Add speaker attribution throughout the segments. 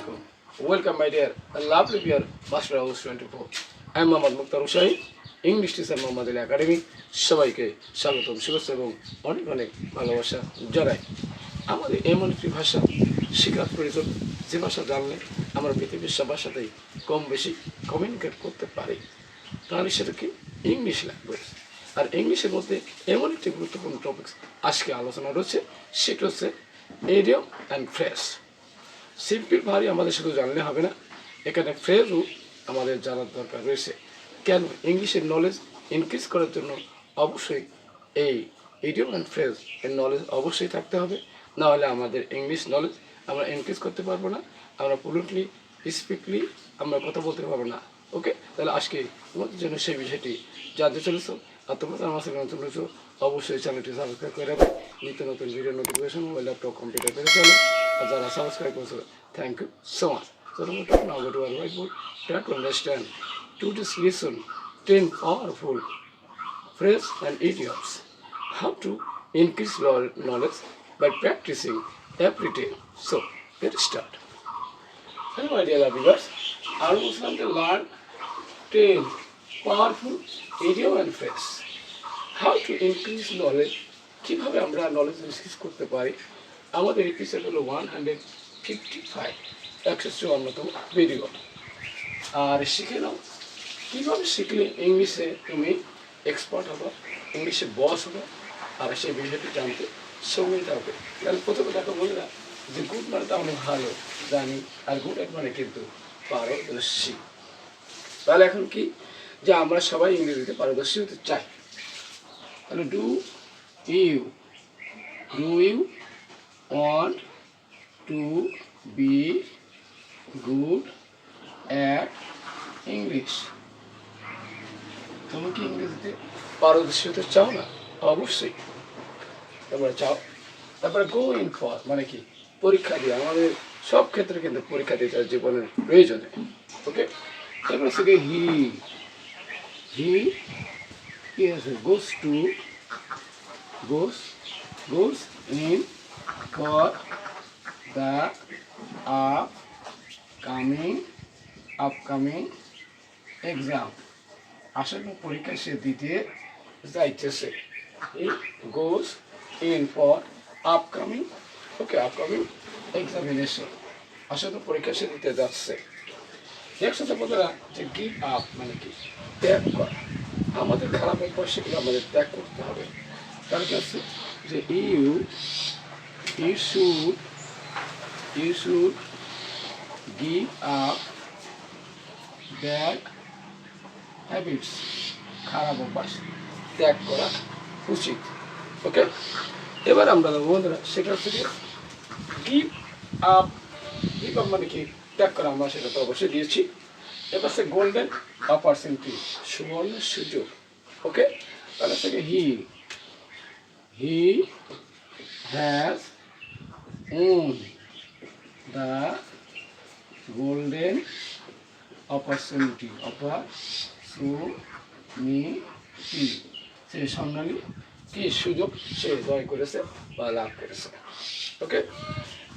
Speaker 1: Welcome, my dear, and lovely dear Master House 24. I am Mohammad Mukhtar Ushahi, English teacher Mohammad Ali academy সবাইকে স্বাগতম এবং অনেক অনেক ভালোবাসা জানাই। আমাদের এমন একটি ভাষা শেখার প্রয়োজন যে ভাষা জানলে আমরা পৃথিবীর সব ভাষাতেই কম বেশি কমিউনিকেট করতে পারি। তাহলে সেটা কি ইংলিশ ল্যাঙ্গুয়েজ আর ইংলিশের মধ্যে এমন একটি গুরুত্বপূর্ণ টপিক আজকে আলোচনা রয়েছে সেটা হচ্ছে এডিয়ম অ্যান্ড ফ্রেশ সিম্পল ভারী আমাদের শুধু জানলে হবে না। এখানে ফ্রেজও আমাদের জানার দরকার রয়েছে। কেন ইংলিশের নলেজ ইনক্রিজ করার জন্য অবশ্যই এই ইডিয়ম অ্যান্ড ফ্রেজ এর নলেজ অবশ্যই থাকতে হবে। না হলে আমাদের ইংলিশ নলেজ আমরা ইনক্রিজ করতে পারব না। আমরা পুলুটলি স্পিকলি আমরা কথা বলতে পারব না। ওকে তাহলে আজকে তোমাদের জন্য সেই বিষয়টি জানতে চলেছো। আর তোমরা আমার সঙ্গে রয়েছো, অবশ্যই চ্যানেলটি সাবস্ক্রাইব করে রাখবে। নিত্য নতুন video notification mobile laptop computer পেয়ে চলো যারা সাবস্ক্রাইব করছ thank you so much So now go to our whiteboard. Try to understand. To this lesson, 10 powerful phrases and idioms. How to increase knowledge by practicing every day. So, let's start. Hello, my dear viewers. I was going to learn 10 powerful idiom and phrase. How to increase knowledge. কীভাবে আমরা knowledge increase করতে পারি আমাদের episode হলো one hundred fifty five একশো চুয়ান্নতম video আর শিখে নাও, কীভাবে শিখলে ইংলিশে তুমি এক্সপার্ট হবে, ইংলিশে বস হবে, আর সেই বিষয়টি জানতে সময় থাকবে তাহলে প্রথমে দেখো, বলে না যে গুড মানে তো আমি ভালো, জানি, আর গুড এক মানে কিন্তু পারদর্শী। তাহলে এখন কি? যে আমরা সবাই ইংরেজিতে পারদর্শী হতে চাই। তাহলে do you do you want to be good at English তুমি কি ইংরেজিতে পারদর্শী হতে চাও না? অবশ্যই। তারপরে চাও। তারপরে গো ইন ফর মানে কি? পরীক্ষা দিয়ে। আমাদের সব ক্ষেত্রে কিন্তু পরীক্ষা দিতে হয় জীবনের প্রয়োজনে। ওকে তারপরে হচ্ছে কি হি হি কি আছে goes to goes goes in the up coming upcoming exam আসন্ন পরীক্ষা সে দিতে যাইতেছে। Goes in for upcoming okay upcoming examination আসন্ন পরীক্ষা সে দিতে যাচ্ছে। একসাথে বন্ধুরা, যে গিভ আপ মানে কি? ত্যাগ করা। আমাদের খারাপ অভ্যাস সেগুলো আমাদের ত্যাগ করতে হবে। তার কাছে যে you you should you should give up bad habits খারাপ অভ্যাস। ত্যাগ করা উচিত। ওকে এবার আমরা বন্ধুরা, সেটা হচ্ছে কি গিভ আপ গিভ আপ মানে কি? ত্যাগ করা আমরা সেটা তো অবশ্যই দিয়েছি। এবার সে গোল্ডেন অপরচুনিটি সুবর্ণ সুযোগ। ওকে তাহলে হচ্ছে he he has won the golden opportunity opportunity সে স্বর্ণালী কি সুযোগ? সে জয় করেছে বা লাভ করেছে। ওকে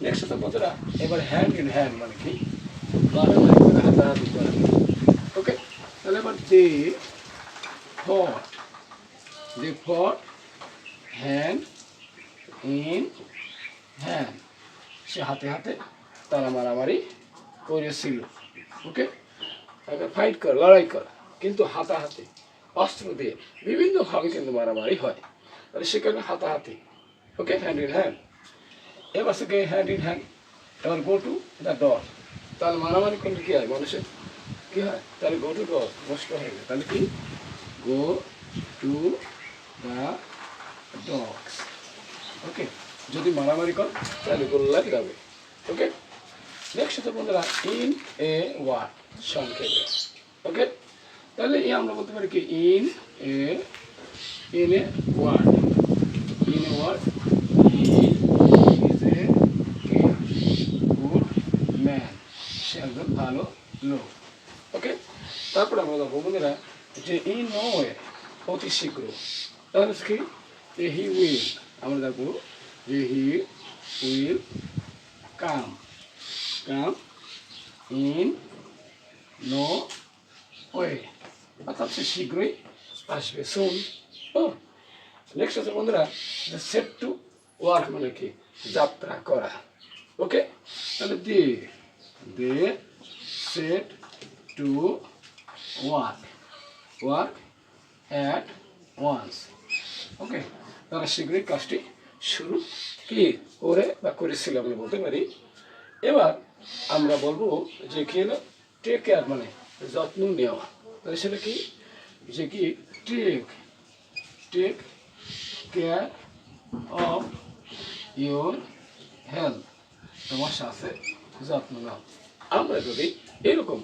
Speaker 1: নেক্সট হচ্ছে বন্ধুরা, এবার হ্যান্ড ইন হ্যান্ড মানে কি? করা ওকে তাহলে এবার দে ফট দে ফট হ্যান্ড ইন হ্যান্ড সে হাতে হাতে তারা মারামারি করেছিল। ওকে? তাকে ফাইট কর, লড়াই কর। কিন্তু হাতাহাতি অস্ত্র দিয়ে বিভিন্নভাবে কিন্তু মারামারি হয়। তাহলে সেখানে হাতাহাতি? ওকে? হ্যান্ড ইন হ্যান্ড এবার থেকে হ্যান্ড ইন হ্যান্ড এবার গো টু দ্য ডর তাহলে মারামারি করলে কী হয় মানুষের? কী হয়? তাহলে গো টু ডর নষ্ট হয়ে যায়। তাহলে কি? Go to the dogs okay? যদি মারামারি কর, তাহলে গোল্লাই যাবে ওকে নেক্সট হচ্ছে বন্ধুরা ইন এ ওয়ার্ড সংক্ষেপে। ওকে তাহলে এই আমরা বলতে পারি কি in a in a word in a word ভালো লোক। ওকে তারপরে আমরা দেখব বন্ধুরা যে ই নো ওয়ে অতি শীঘ্র। তাহলে কি? হি উইল আমরা দেখব he will come come in no way অর্থাৎ সে শীঘ্রই আসবে ও নেক্সট আছে বন্ধুরা সেট টু ওয়ার্ক মানে কি? যাত্রা করা। ওকে তাহলে they they set to work work at once okay তারা শীঘ্রই কাজটি শুরু কি করে বা করেছিল আমরা বলতে পারি। এবার আমরা বলব যে কি হলো? টেক কেয়ার মানে যত্ন নেওয়া। তাহলে সেটা কি? যে কি take take care of your health তোমার স্বাস্থ্যের যত্ন নেওয়া আমরা যদি এরকম